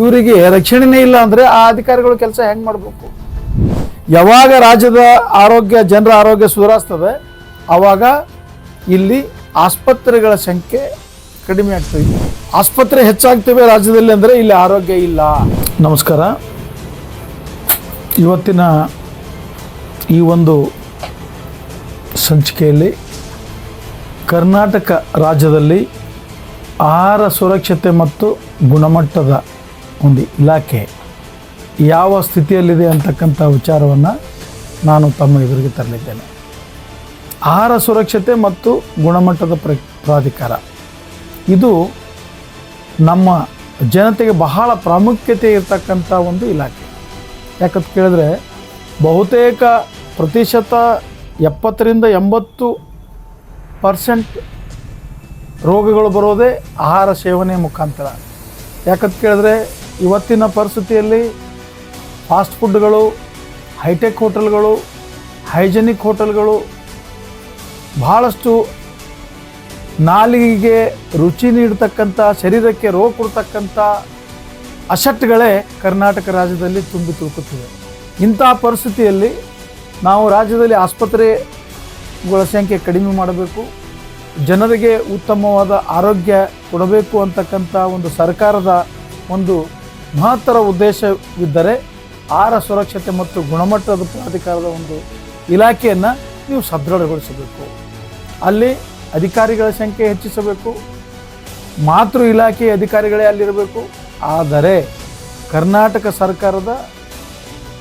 ಇವರಿಗೆ ರಕ್ಷಣೆನೇ ಇಲ್ಲ ಅಂದರೆ ಆ ಅಧಿಕಾರಿಗಳು ಕೆಲಸ ಹೆಂಗೆ ಮಾಡಬೇಕು? ಯಾವಾಗ ರಾಜ್ಯದ ಆರೋಗ್ಯ, ಜನರ ಆರೋಗ್ಯ ಸುಧಾರಿಸ್ತದೆ ಆವಾಗ ಇಲ್ಲಿ ಆಸ್ಪತ್ರೆಗಳ ಸಂಖ್ಯೆ ಕಡಿಮೆ ಆಗ್ತದೆ ಆಸ್ಪತ್ರೆ ಹೆಚ್ಚಾಗ್ತವೆ ರಾಜ್ಯದಲ್ಲಿ ಅಂದರೆ ಇಲ್ಲಿ ಆರೋಗ್ಯ ಇಲ್ಲ. ನಮಸ್ಕಾರ. ಇವತ್ತಿನ ಈ ಒಂದು ಸಂಚಿಕೆಯಲ್ಲಿ ಕರ್ನಾಟಕ ರಾಜ್ಯದಲ್ಲಿ ಆಹಾರ ಸುರಕ್ಷತೆ ಮತ್ತು ಗುಣಮಟ್ಟದ ಒಂದು ಇಲಾಖೆ ಯಾವ ಸ್ಥಿತಿಯಲ್ಲಿದೆ ಅಂತಕ್ಕಂಥ ವಿಚಾರವನ್ನು ನಾನು ತಮ್ಮ ಎದುರಿಗೆ ತರಲಿದ್ದೇನೆ. ಆಹಾರ ಸುರಕ್ಷತೆ ಮತ್ತು ಗುಣಮಟ್ಟದ ಪ್ರ, ಪ್ರಾಧಿಕಾರ. ಇದು ನಮ್ಮ ಜನತೆಗೆ ಬಹಳ ಪ್ರಾಮುಖ್ಯತೆ ಇರತಕ್ಕಂಥ ಒಂದು ಇಲಾಖೆ. ಯಾಕಂತ ಕೇಳಿದ್ರೆ ಬಹುತೇಕ ಪ್ರತಿಶತ ಎಪ್ಪತ್ತರಿಂದ ಎಂಬತ್ತು ಪರ್ಸೆಂಟ್ ರೋಗಗಳು ಬರೋದೇ ಆಹಾರ ಸೇವನೆ ಮುಖಾಂತರ. ಯಾಕಂತ ಕೇಳಿದ್ರೆ ಇವತ್ತಿನ ಪರಿಸ್ಥಿತಿಯಲ್ಲಿ ಫಾಸ್ಟ್ ಫುಡ್ಗಳು, ಹೈಟೆಕ್ ಹೋಟೆಲ್ಗಳು, ಹೈಜೆನಿಕ್ ಹೋಟೆಲ್ಗಳು ಬಹಳಷ್ಟು ನಾಲಿಗೆಗೆ ರುಚಿ ನೀಡತಕ್ಕಂಥ, ಶರೀರಕ್ಕೆ ರೋಗ ಕೊಡ್ತಕ್ಕಂಥ ಅಶಟ್ಗಳೇ ಕರ್ನಾಟಕ ರಾಜ್ಯದಲ್ಲಿ ತುಂಬಿ ತುಳುಕುತ್ತಿವೆ. ಇಂಥ ಪರಿಸ್ಥಿತಿಯಲ್ಲಿ ನಾವು ರಾಜ್ಯದಲ್ಲಿ ಆಸ್ಪತ್ರೆಗಳ ಸಂಖ್ಯೆ ಕಡಿಮೆ ಮಾಡಬೇಕು, ಜನರಿಗೆ ಉತ್ತಮವಾದ ಆರೋಗ್ಯ ಕೊಡಬೇಕು ಅಂತಕ್ಕಂಥ ಒಂದು ಸರ್ಕಾರದ ಒಂದು ಮಹತ್ತರ ಉದ್ದೇಶವಿದ್ದರೆ ಆಹಾರ ಸುರಕ್ಷತೆ ಮತ್ತು ಗುಣಮಟ್ಟದ ಪ್ರಾಧಿಕಾರದ ಒಂದು ಇಲಾಖೆಯನ್ನು ನೀವು ಸದೃಢಗೊಳಿಸಬೇಕು. ಅಲ್ಲಿ ಅಧಿಕಾರಿಗಳ ಸಂಖ್ಯೆ ಹೆಚ್ಚಿಸಬೇಕು. ಮಾತೃ ಇಲಾಖೆಯ ಅಧಿಕಾರಿಗಳೇ ಅಲ್ಲಿರಬೇಕು. ಆದರೆ ಕರ್ನಾಟಕ ಸರ್ಕಾರದ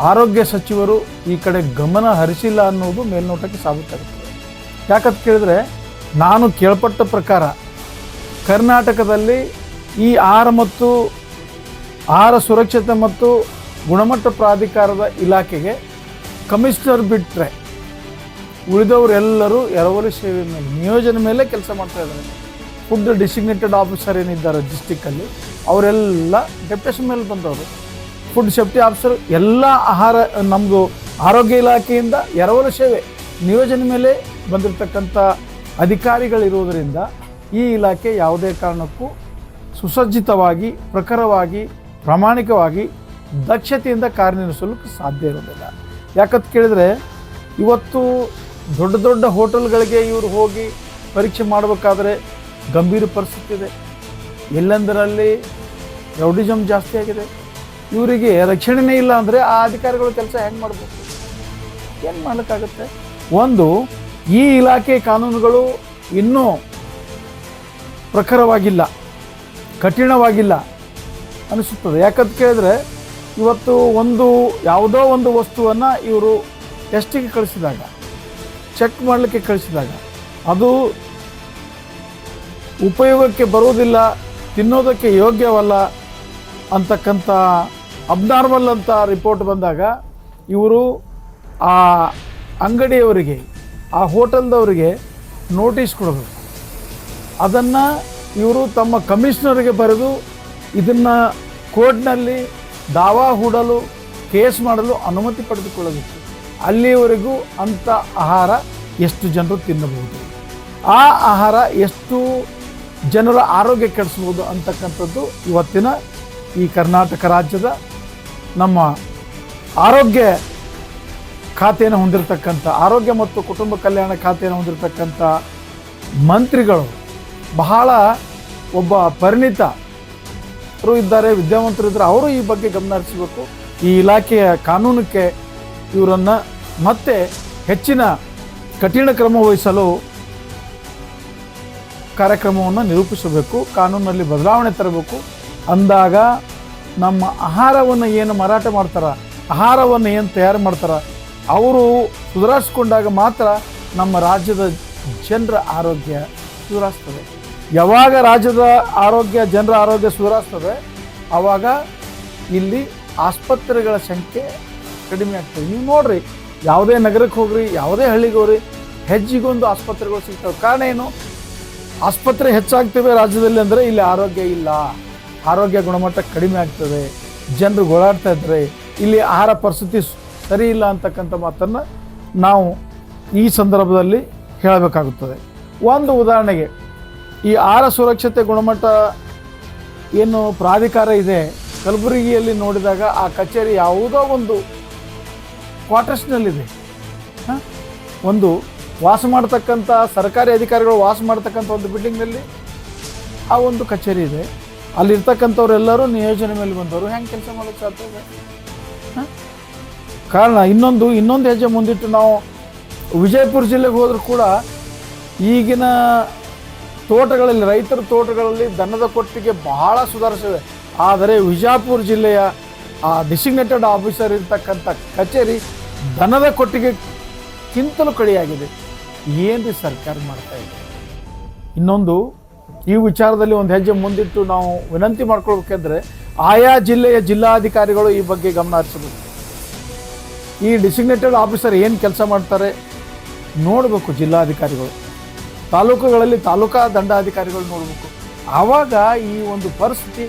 ಆರೋಗ್ಯ ಸಚಿವರು ಈ ಕಡೆ ಗಮನ ಹರಿಸಿಲ್ಲ ಅನ್ನೋದು ಮೇಲ್ನೋಟಕ್ಕೆ ಸಾಬೀತಾಗುತ್ತದೆ ಯಾಕಂತ ಕೇಳಿದ್ರೆ ನಾನು ಕೇಳ್ಪಟ್ಟ ಪ್ರಕಾರ ಕರ್ನಾಟಕದಲ್ಲಿ ಈ ಆಹಾರ ಮತ್ತು ಆಹಾರ ಸುರಕ್ಷತೆ ಮತ್ತು ಗುಣಮಟ್ಟ ಪ್ರಾಧಿಕಾರದ ಇಲಾಖೆಗೆ ಕಮಿಷನರ್ ಬಿಟ್ಟರೆ ಉಳಿದವರೆಲ್ಲರೂ ಎರವಲು ಸೇವೆ ಮೇಲೆ, ನಿಯೋಜನೆ ಮೇಲೆ ಕೆಲಸ ಮಾಡ್ತಾ ಇದ್ದಾರೆ. ಫುಡ್ ಡಿಸಿಗ್ನೇಟೆಡ್ ಆಫೀಸರ್ ಏನಿದ್ದಾರೆ ಡಿಸ್ಟಿಕ್ಕಲ್ಲಿ ಅವರೆಲ್ಲ ಡೆಪ್ಯುಟೇಷನ್ ಮೇಲೆ ಬಂದವರು. ಫುಡ್ ಸೇಫ್ಟಿ ಆಫೀಸರ್ ಎಲ್ಲ ಆಹಾರ ನಮ್ಮದು ಆರೋಗ್ಯ ಇಲಾಖೆಯಿಂದ ಎರವಲು ಸೇವೆ ನಿಯೋಜನೆ ಮೇಲೆ ಬಂದಿರತಕ್ಕಂಥ ಅಧಿಕಾರಿಗಳಿರುವುದರಿಂದ ಈ ಇಲಾಖೆ ಯಾವುದೇ ಕಾರಣಕ್ಕೂ ಸುಸಜ್ಜಿತವಾಗಿ, ಪ್ರಖರವಾಗಿ ಪ್ರಾಮಾಣಿಕವಾಗಿ ದಕ್ಷತೆಯಿಂದ ಕಾರ್ಯನಿರ್ವಹಿಸಲು ಸಾಧ್ಯ ಇರೋದಿಲ್ಲ ಯಾಕಂತ ಕೇಳಿದರೆ, ಇವತ್ತು ದೊಡ್ಡ ದೊಡ್ಡ ಹೋಟೆಲ್ಗಳಿಗೆ ಇವರು ಹೋಗಿ ಪರೀಕ್ಷೆ ಮಾಡಬೇಕಾದ್ರೆ ಗಂಭೀರ ಪರಿಸ್ಥಿತಿ ಇದೆ. ಎಲ್ಲೆಂದರಲ್ಲಿ ರೌಡಿಸಮ್ ಜಾಸ್ತಿ ಆಗಿದೆ. ಇವರಿಗೆ ರಕ್ಷಣೆನೇ ಇಲ್ಲ ಅಂದರೆ ಆ ಅಧಿಕಾರಿಗಳ ಕೆಲಸ ಹೆಂಗೆ ಮಾಡಬೇಕು? ಏನು ಮಾಡೋಕ್ಕಾಗುತ್ತೆ ಒಂದು, ಈ ಇಲಾಖೆ ಕಾನೂನುಗಳು ಇನ್ನೂ ಪ್ರಖರವಾಗಿಲ್ಲ, ಕಠಿಣವಾಗಿಲ್ಲ. ಅನಿಸುತ್ತದೆ. ಯಾಕಂತ ಕೇಳಿದ್ರೆ ಇವತ್ತು ಒಂದು ಯಾವುದೋ ಒಂದು ವಸ್ತುವನ್ನು ಇವರು ಟೆಸ್ಟಿಗೆ ಕಳಿಸಿದಾಗ ಚೆಕ್ ಮಾಡಲಿಕ್ಕೆ ಕಳಿಸಿದಾಗ, ಅದು ಉಪಯೋಗಕ್ಕೆ ಬರುವುದಿಲ್ಲ, ತಿನ್ನೋದಕ್ಕೆ ಯೋಗ್ಯವಲ್ಲ ಅಂತಕ್ಕಂಥ ಅಬ್ನಾರ್ಮಲ್ ಅಂತ ರಿಪೋರ್ಟ್ ಬಂದಾಗ ಇವರು ಆ ಅಂಗಡಿಯವರಿಗೆ, ಆ ಹೋಟೆಲ್ದವರಿಗೆ ನೋಟಿಸ್ ಕೊಡಬೇಕು. ಅದನ್ನು ಇವರು ತಮ್ಮ ಕಮಿಷನರ್ಗೆ ಬರೆದು ಇದನ್ನು ಕೋರ್ಟ್ನಲ್ಲಿ ದಾವಾ ಹೂಡಲು, ಕೇಸ್ ಮಾಡಲು ಅನುಮತಿ ಪಡೆದುಕೊಳ್ಳಬೇಕು. ಅಲ್ಲಿಯವರೆಗೂ ಅಂಥ ಆಹಾರ ಎಷ್ಟು ಜನರು ತಿನ್ನಬಹುದು? ಆ ಆಹಾರ ಎಷ್ಟು ಜನರ ಆರೋಗ್ಯ ಕೆಡಿಸ್ಬೋದು ಅಂತಕ್ಕಂಥದ್ದು ಇವತ್ತಿನ ಈ ಕರ್ನಾಟಕ ರಾಜ್ಯದ ನಮ್ಮ ಆರೋಗ್ಯ ಖಾತೆಯನ್ನು ಹೊಂದಿರತಕ್ಕಂಥ, ಆರೋಗ್ಯ ಮತ್ತು ಕುಟುಂಬ ಕಲ್ಯಾಣ ಖಾತೆಯನ್ನು ಹೊಂದಿರತಕ್ಕಂಥ ಮಂತ್ರಿಗಳು ಬಹಳ ಒಬ್ಬ ಪರಿಣಿತರು ಇದ್ದಾರೆ, ವಿದ್ಯಾವಂತರು ಇದ್ದಾರೆ, ಅವರು ಈ ಬಗ್ಗೆ ಗಮನ ಹರಿಸಬೇಕು. ಈ ಇಲಾಖೆಯ ಕಾನೂನಕ್ಕೆ ಇವರನ್ನು ಮತ್ತೆ ಹೆಚ್ಚಿನ ಕಠಿಣ ಕ್ರಮ ವಹಿಸಲು ಕಾರ್ಯಕ್ರಮವನ್ನು ನಿರೂಪಿಸಬೇಕು ಕಾನೂನಲ್ಲಿ ಬದಲಾವಣೆ ತರಬೇಕು. ಅಂದಾಗ ನಮ್ಮ ಆಹಾರವನ್ನು ಏನು ಮಾರಾಟ ಮಾಡ್ತಾರ, ಆಹಾರವನ್ನು ಏನು ತಯಾರು ಮಾಡ್ತಾರ, ಅವರು ಸುಧಾರಿಸ್ಕೊಂಡಾಗ ಮಾತ್ರ ನಮ್ಮ ರಾಜ್ಯದ ಜನರ ಆರೋಗ್ಯ ಸುಧಾರಿಸ್ತದೆ. ಯಾವಾಗ ರಾಜ್ಯದ ಆರೋಗ್ಯ, ಜನರ ಆರೋಗ್ಯ ಸುಧಾರಿಸ್ತದೆ ಆವಾಗ ಇಲ್ಲಿ ಆಸ್ಪತ್ರೆಗಳ ಸಂಖ್ಯೆ ಕಡಿಮೆ ಆಗ್ತದೆ. ನೀವು ನೋಡ್ರಿ, ಯಾವುದೇ ನಗರಕ್ಕೆ ಹೋಗ್ರಿ, ಯಾವುದೇ ಹಳ್ಳಿಗೆ ಹೋಗ್ರಿ, ಹೆಜ್ಜಿಗೊಂದು ಆಸ್ಪತ್ರೆಗಳು ಸಿಗ್ತವೆ. ಕಾರಣ ಏನು? ಆಸ್ಪತ್ರೆ ಹೆಚ್ಚಾಗ್ತವೆ ರಾಜ್ಯದಲ್ಲಿ ಅಂದರೆ ಇಲ್ಲಿ ಆರೋಗ್ಯ ಇಲ್ಲ. ಆರೋಗ್ಯ ಗುಣಮಟ್ಟ ಕಡಿಮೆ ಆಗ್ತದೆ. ಜನರು ಗೋಳಾಡ್ತಾ ಇದ್ದಾರೆ ಇಲ್ಲಿ ಆಹಾರ ಪರಿಸ್ಥಿತಿ ಸರಿ ಇಲ್ಲ ಅಂತಕ್ಕಂಥ ಮಾತನ್ನು ನಾವು ಈ ಸಂದರ್ಭದಲ್ಲಿ ಹೇಳಬೇಕಾಗುತ್ತದೆ. ಒಂದು ಉದಾಹರಣೆಗೆ ಈ ಆಹಾರ ಸುರಕ್ಷತೆ ಗುಣಮಟ್ಟ ಏನು ಪ್ರಾಧಿಕಾರ ಇದೆ, ಕಲಬುರಗಿಯಲ್ಲಿ ನೋಡಿದಾಗ ಆ ಕಚೇರಿ ಯಾವುದೋ ಒಂದು ಕ್ವಾರ್ಟರ್ಸ್ನಲ್ಲಿದೆ? ಒಂದು ವಾಸ ಮಾಡ್ತಕ್ಕಂಥ ಸರ್ಕಾರಿ ಅಧಿಕಾರಿಗಳು ವಾಸ ಮಾಡ್ತಕ್ಕಂಥ ಒಂದು ಬಿಲ್ಡಿಂಗ್ನಲ್ಲಿ ಆ ಒಂದು ಕಚೇರಿ ಇದೆ ಅಲ್ಲಿರ್ತಕ್ಕಂಥವ್ರೆಲ್ಲರೂ ನಿಯೋಜನೆ ಮೇಲೆ ಬಂದವರು, ಹೆಂಗೆ ಕೆಲಸ ಮಾಡೋಕ್ಕೆ ಸಾಧ್ಯ ಇದೆ? ಕಾರಣ ಇನ್ನೊಂದು ಇನ್ನೊಂದು ಹೆಜ್ಜೆ ಮುಂದಿಟ್ಟು ನಾವು ವಿಜಯಪುರ ಜಿಲ್ಲೆಗೆ ಹೋದರೂ ಕೂಡ ಈಗಿನ ತೋಟಗಳಲ್ಲಿ, ರೈತರ ತೋಟಗಳಲ್ಲಿ ದನದ ಕೊಟ್ಟಿಗೆ ಬಹಳ ಸುಧಾರಿಸಿದೆ ಆದರೆ ವಿಜಾಪುರ ಜಿಲ್ಲೆಯ, ಆ ಡಿಸಿಗ್ನೇಟೆಡ್ ಆಫೀಸರ್ ಇರ್ತಕ್ಕಂಥ ಕಚೇರಿ ದನದ ಕೊಟ್ಟಿಗೆಕ್ಕಿಂತಲೂ ಕಡಿಯಾಗಿದೆ. ಏನು ಸರ್ಕಾರ ಮಾಡ್ತಾ ಇದೆ? ಇನ್ನೊಂದು, ಈ ವಿಚಾರದಲ್ಲಿ ಒಂದು ಹೆಜ್ಜೆ ಮುಂದಿಟ್ಟು ನಾವು ವಿನಂತಿ ಮಾಡ್ಕೊಳ್ಬೇಕೆಂದ್ರೆ, ಆಯಾ ಜಿಲ್ಲೆಯ ಜಿಲ್ಲಾಧಿಕಾರಿಗಳು ಈ ಬಗ್ಗೆ ಗಮನ ಹರಿಸಬೇಕು. ಈ ಡಿಸಿಗ್ನೇಟೆಡ್ ಆಫೀಸರ್ ಏನು ಕೆಲಸ ಮಾಡ್ತಾರೆ ನೋಡಬೇಕು ಜಿಲ್ಲಾಧಿಕಾರಿಗಳು. ತಾಲೂಕುಗಳಲ್ಲಿ ತಾಲೂಕಾ ದಂಡಾಧಿಕಾರಿಗಳು ನೋಡಬೇಕು. ಆವಾಗ ಈ ಒಂದು ಪರಿಸ್ಥಿತಿ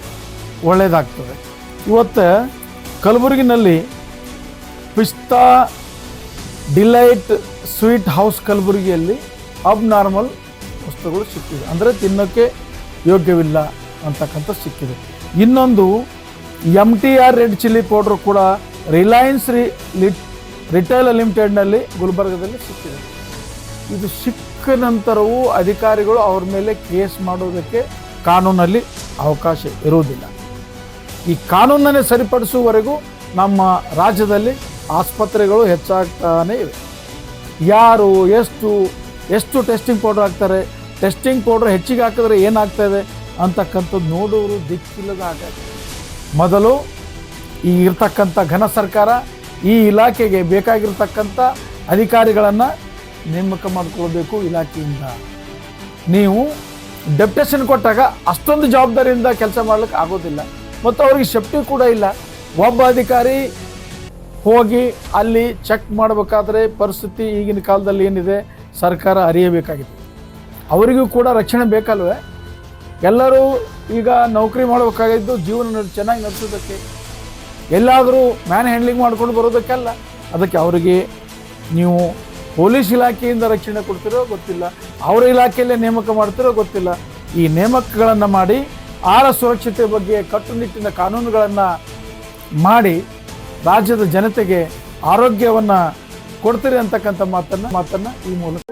ಒಳ್ಳೆಯದಾಗ್ತದೆ ಇವತ್ತು ಕಲಬುರಗಿನಲ್ಲಿ ಪಿಸ್ತಾ ಡಿಲೈಟ್ ಸ್ವೀಟ್ ಹೌಸ್ ಕಲಬುರಗಿಯಲ್ಲಿ ಅಬ್ ನಾರ್ಮಲ್ ವಸ್ತುಗಳು ಸಿಕ್ಕಿದೆ ಅಂದರೆ ತಿನ್ನೋಕ್ಕೆ ಯೋಗ್ಯವಿಲ್ಲ ಅಂತಕ್ಕಂಥ ಸಿಕ್ಕಿದೆ. ಇನ್ನೊಂದು M T R red chilli powder ಕೂಡ ರಿಲಯನ್ಸ್ ರಿ ಲಿಟ್ ರಿಟೇಲ್ ಲಿಮಿಟೆಡ್ನಲ್ಲಿ ಗುಲ್ಬರ್ಗದಲ್ಲಿ ಸಿಕ್ಕಿದೆ. ಇದು ಸಿಕ್ಕ ನಂತರವೂ ಅಧಿಕಾರಿಗಳು ಅವ್ರ ಮೇಲೆ ಕೇಸ್ ಮಾಡೋದಕ್ಕೆ ಕಾನೂನಲ್ಲಿ ಅವಕಾಶ ಇರುವುದಿಲ್ಲ. ಈ ಕಾನೂನನ್ನೇ ಸರಿಪಡಿಸುವವರೆಗೂ ನಮ್ಮ ರಾಜ್ಯದಲ್ಲಿ ಆಸ್ಪತ್ರೆಗಳು ಹೆಚ್ಚಾಗ್ತಾನೇ ಇವೆ. ಯಾರು ಎಷ್ಟು ಎಷ್ಟು ಟೆಸ್ಟಿಂಗ್ ಪೌಡ್ರ್ ಹಾಕ್ತಾರೆ ಟೆಸ್ಟಿಂಗ್ ಪೌಡ್ರ್ ಹೆಚ್ಚಿಗೆ ಹಾಕಿದ್ರೆ ಏನಾಗ್ತಾಯಿದೆ ಅಂತಕ್ಕಂಥದ್ದು ನೋಡೋರು ದಿಕ್ಕಿಲ್ಲದ ಹಾಗಾಗಿ ಮೊದಲು ಈ ಇರ್ತಕ್ಕಂಥ ಘನ ಸರ್ಕಾರ ಈ ಇಲಾಖೆಗೆ ಬೇಕಾಗಿರ್ತಕ್ಕಂಥ ಅಧಿಕಾರಿಗಳನ್ನು ನೇಮಕ ಮಾಡ್ಕೊಳ್ಬೇಕು ಇಲಾಖೆಯಿಂದ. ನೀವು ಡೆಪ್ಟೇಷನ್ ಕೊಟ್ಟಾಗ ಅಷ್ಟೊಂದು ಜವಾಬ್ದಾರಿಯಿಂದ ಕೆಲಸ ಮಾಡ್ಲಿಕ್ಕೆ ಆಗೋದಿಲ್ಲ. ಮತ್ತು ಅವ್ರಿಗೆ ಸೇಫ್ಟಿ ಕೂಡ ಇಲ್ಲ. ಒಬ್ಬ ಅಧಿಕಾರಿ ಹೋಗಿ ಅಲ್ಲಿ ಚೆಕ್ ಮಾಡಬೇಕಾದ್ರೆ ಪರಿಸ್ಥಿತಿ ಈಗಿನ ಕಾಲದಲ್ಲಿ ಏನಿದೆ, ಸರ್ಕಾರ ಅರಿಯಬೇಕಾಗಿದೆ. ಅವರಿಗೂ ಕೂಡ ರಕ್ಷಣೆ ಬೇಕಲ್ವೇ? ಎಲ್ಲರೂ ಈಗ ನೌಕರಿ ಮಾಡಬೇಕಾಗಿದ್ದು ಜೀವನ ಚೆನ್ನಾಗಿ ನಡೆಸೋದಕ್ಕೆ. ಎಲ್ಲಾದರೂ ಮ್ಯಾನ್ ಹ್ಯಾಂಡ್ಲಿಂಗ್ ಮಾಡ್ಕೊಂಡು ಬರೋದಕ್ಕಲ್ಲ ಅದಕ್ಕೆ ಅವರಿಗೆ ನೀವು ಪೊಲೀಸ್ ಇಲಾಖೆಯಿಂದ ರಕ್ಷಣೆ ಕೊಡ್ತಿರೋ ಗೊತ್ತಿಲ್ಲ. ಅವರ ಇಲಾಖೆಯಲ್ಲೇ ನೇಮಕ ಮಾಡ್ತಿರೋ ಗೊತ್ತಿಲ್ಲ. ಈ ನೇಮಕಗಳನ್ನು ಮಾಡಿ ಆರ ಸುರಕ್ಷತೆ ಬಗ್ಗೆ ಕಟ್ಟುನಿಟ್ಟಿನ ಕಾನೂನುಗಳನ್ನು ಮಾಡಿ ರಾಜ್ಯದ ಜನತೆಗೆ ಆರೋಗ್ಯವನ್ನು ಕೊಡ್ತೀರಿ ಅಂತಕ್ಕಂಥ ಮಾತನ್ನು ಮಾತನ್ನು ಈ ಮೂಲಕ